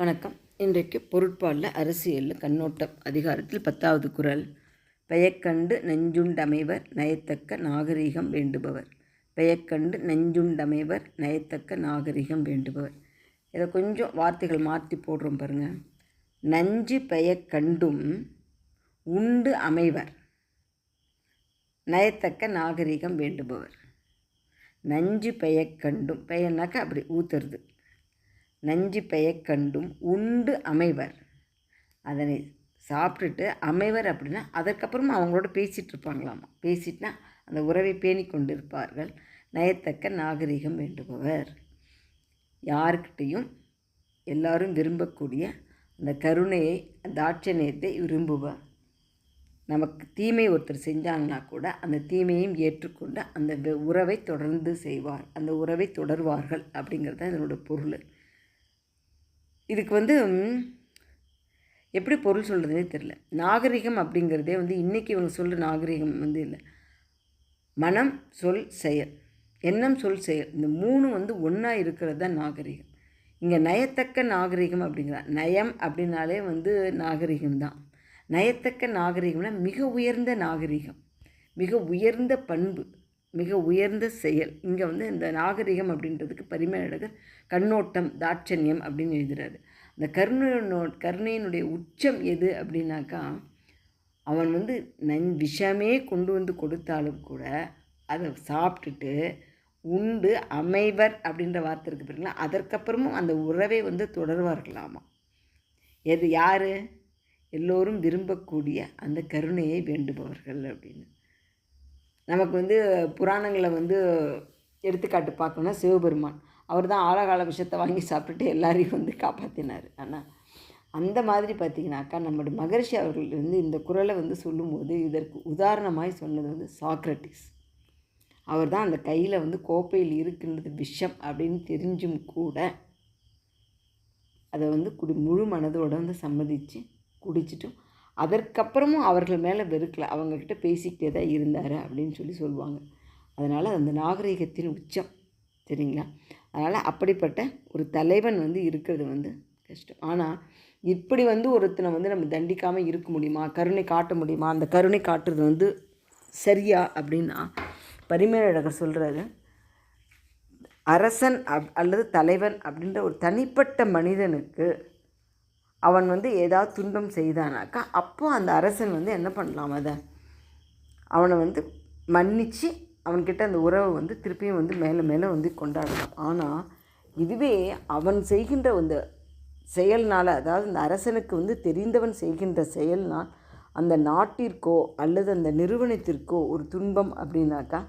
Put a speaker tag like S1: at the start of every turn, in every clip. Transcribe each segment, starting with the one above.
S1: வணக்கம். இன்றைக்கு பொருட்பாலில் அரசியலில் கண்ணோட்டம் அதிகாரத்தில் பத்தாவது குரல். பெயக்கண்டு நெஞ்சுண்டமைவர் நயத்தக்க நாகரீகம் வேண்டுபவர். பெயக்கண்டு நெஞ்சுண்டமைவர் நயத்தக்க நாகரீகம் வேண்டுபவர். இதை கொஞ்சம் வார்த்தைகள் மாற்றி போடுறோம் பாருங்கள் நஞ்சு பெயக்கண்டும் உண்டு அமைவர். நயத்தக்க நாகரீகம் வேண்டுபவர். நஞ்சு பெயக்கண்டும் பெயர்னாக்க அப்படி ஊத்துறது. நஞ்சு பெயக்கண்டும் உண்டு அமைவர். அதனை சாப்பிட்டுட்டு அமைவர் அப்படின்னா அதற்கப்புறமா அவங்களோட பேசிகிட்டு இருப்பாங்களாமா? பேசிட்டுனா அந்த உறவை பேணி கொண்டிருப்பார்கள். நயத்தக்க நாகரிகம் வேண்டுபவர். யாருக்கிட்டையும் எல்லாரும் விரும்பக்கூடிய அந்த கருணையை தாட்சணியத்தை விரும்புவார். நமக்கு தீமை ஒருத்தர் செஞ்சாங்கன்னா கூட அந்த தீமையும் ஏற்றுக்கொண்டு அந்த உறவை தொடர்ந்து செய்வார். அந்த உறவை தொடர்வார்கள் அப்படிங்கிறது தான் இதனோட பொருள். இதுக்கு வந்து எப்படி பொருள் சொல்கிறதுனே தெரில நாகரிகம் அப்படிங்கிறதே வந்து இன்றைக்கி இவங்க சொல்கிற நாகரிகம் வந்து இல்லை. மனம் சொல் செயல். எண்ணம் சொல் செயல். இந்த மூணு வந்து ஒன்றா இருக்கிறது தான் நாகரிகம். இங்கே நயத்தக்க நாகரிகம் அப்படிங்கிறா. நயம் அப்படின்னாலே வந்து நாகரிகம் தான். நயத்தக்க நாகரிகம்னா மிக உயர்ந்த நாகரிகம். மிக உயர்ந்த பண்பு. மிக உயர்ந்த செயல். இங்கே வந்து இந்த நாகரிகம் அப்படின்றதுக்கு பரிமேலழகர் கண்ணோட்டம் தாட்சண்யம் அப்படின்னு எழுதுறாரு. அந்த கருணையனோ கருணையினுடைய உச்சம் எது அப்படின்னாக்கா அவன் வந்து நன் விஷமே கொண்டு வந்து கொடுத்தாலும் கூட அதை சாப்பிட்டுட்டு உண்டு அமைவர் அப்படின்ற வார்த்தை இருக்குது பாருங்களா அதற்கப்புறமும் அந்த உறவை வந்து தொடர்வார்களாமா? எது யார்? எல்லோரும் விரும்பக்கூடிய அந்த கருணையை வேண்டுபவர்கள் அப்படின்னு. நமக்கு வந்து புராணங்களை வந்து எடுத்துக்காட்டு பார்க்கணுன்னா சிவபெருமான். அவர் தான் ஆழகால விஷயத்தை வாங்கி சாப்பிட்டுட்டு எல்லாரையும் வந்து காப்பாற்றினார் ஆனால் அந்த மாதிரி பார்த்திங்கனாக்கா நம்முடைய மகர்ஷி அவர்கள் வந்து இந்த குரலை வந்து சொல்லும்போது இதற்கு உதாரணமாய் சொன்னது வந்து சாக்ரட்டிஸ். அவர் தான் அந்த கையில் வந்து கோப்பையில் இருக்கின்றது விஷம் அப்படின்னு தெரிஞ்சும் கூட அதை வந்து குடி முழு மனதோடு வந்து சம்மதித்து குடிச்சிட்டும் அதற்கப்புறமும் அவர்கள் மேலே வெறுக்கலை. அவங்கக்கிட்ட பேசிக்கிட்டே தான் இருந்தார் அப்படின்னு சொல்லி சொல்லுவாங்க. அதனால் அந்த நாகரிகத்தின் உச்சம் சரிங்களா? அதனால் அப்படிப்பட்ட ஒரு தலைவன் வந்து இருக்கிறது வந்து கஷ்டம். ஆனால் இப்படி வந்து ஒருத்தனை வந்து நம்ம தண்டிக்காமல் இருக்க முடியுமா? கருணை காட்ட முடியுமா? அந்த கருணை காட்டுறது வந்து சரியா அப்படின்னா பரிமேலழகர் சொல்கிறாரு அரசன் அப் அல்லது தலைவன் அப்படின்ற ஒரு தனிப்பட்ட மனிதனுக்கு அவன் வந்து ஏதாவது துன்பம் செய்தானாக்கா அப்போ அந்த அரசன் வந்து என்ன பண்ணலாம் அதை? அவனை வந்து மன்னித்து அவன்கிட்ட அந்த உறவை வந்து திருப்பியும் வந்து மேலே மேலே வந்து கொண்டாடலாம் ஆனால் இதுவே அவன் செய்கின்ற அந்த செயல்னால் அதாவது அந்த அரசனுக்கு வந்து தெரிந்தவன் செய்கின்ற செயல்னால் அந்த நாட்டிற்கோ அல்லது அந்த நிறுவனத்திற்கோ ஒரு துன்பம் அப்படின்னாக்கா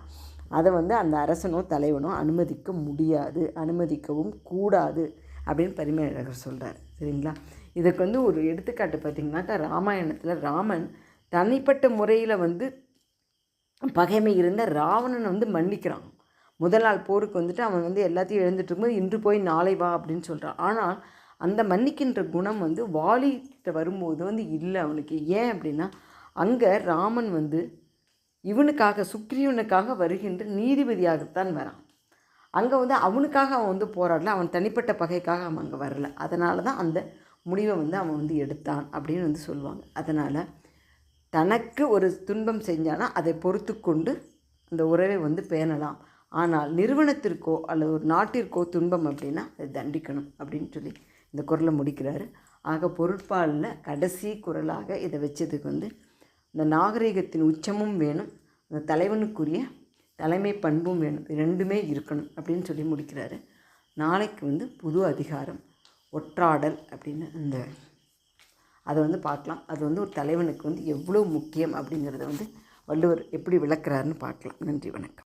S1: அதை வந்து அந்த அரசனோ தலைவனோ அனுமதிக்க முடியாது அனுமதிக்கவும் கூடாது அப்படின்னு பரிமையழகர் சொல்கிறார் சரிங்களா? இதுக்கு வந்து ஒரு எடுத்துக்காட்டு பார்த்திங்கனாக்கா ராமாயணத்தில் ராமன் தனிப்பட்ட முறையில் வந்து பகைமை இருந்த ராவணனை வந்து மன்னிக்கிறான். முதல் நாள் போருக்கு வந்துட்டு அவன் வந்து எல்லாத்தையும் எழுந்துட்டு இருக்கும்போது இன்று போய் நாளை வா அப்படின்னு சொல்கிறான் ஆனால் அந்த மன்னிக்கின்ற குணம் வந்து வாலிகிட்ட வரும்போது வந்து இல்லை அவனுக்கு. ஏன் அப்படின்னா அங்கே ராமன் வந்து இவனுக்காக சுக்ரீவனுக்காக வருகின்ற நீதிபதியாகத்தான் வரான். அங்கே வந்து அவனுக்காக அவன் வந்து போராடல அவன் தனிப்பட்ட பகைக்காக அவன் அங்கே வரல. அதனால தான் அந்த முடிவை வந்து அவன் வந்து எடுத்தான் அப்படின்னு வந்து சொல்லுவாங்க. அதனால் தனக்கு ஒரு துன்பம் செஞ்சானா அதை பொறுத்து கொண்டு அந்த உறவை வந்து பேணலாம். ஆனால் நிறுவனத்திற்கோ அல்லது ஒரு நாட்டிற்கோ துன்பம் அப்படின்னா அதை தண்டிக்கணும் அப்படின்னு சொல்லி இந்த குரலை முடிக்கிறாரு. ஆக பொருட்பாலில் கடைசி குரலாக இதை வச்சதுக்கு வந்து இந்த நாகரிகத்தின் உச்சமும் வேணும் அந்த தலைவனுக்குரிய தலைமை பண்பும் வேணும். ரெண்டுமே இருக்கணும் அப்படின்னு சொல்லி முடிக்கிறாரு. நாளைக்கு வந்து புது அதிகாரம். ஒற்றாடல் அப்படின்னு அந்த அதை வந்து பார்க்கலாம். அது வந்து ஒரு தலைவனுக்கு வந்து எவ்வளோ முக்கியம் அப்படிங்கிறத வந்து வள்ளுவர் எப்படி விளக்குறாருன்னு பார்க்கலாம். நன்றி வணக்கம்.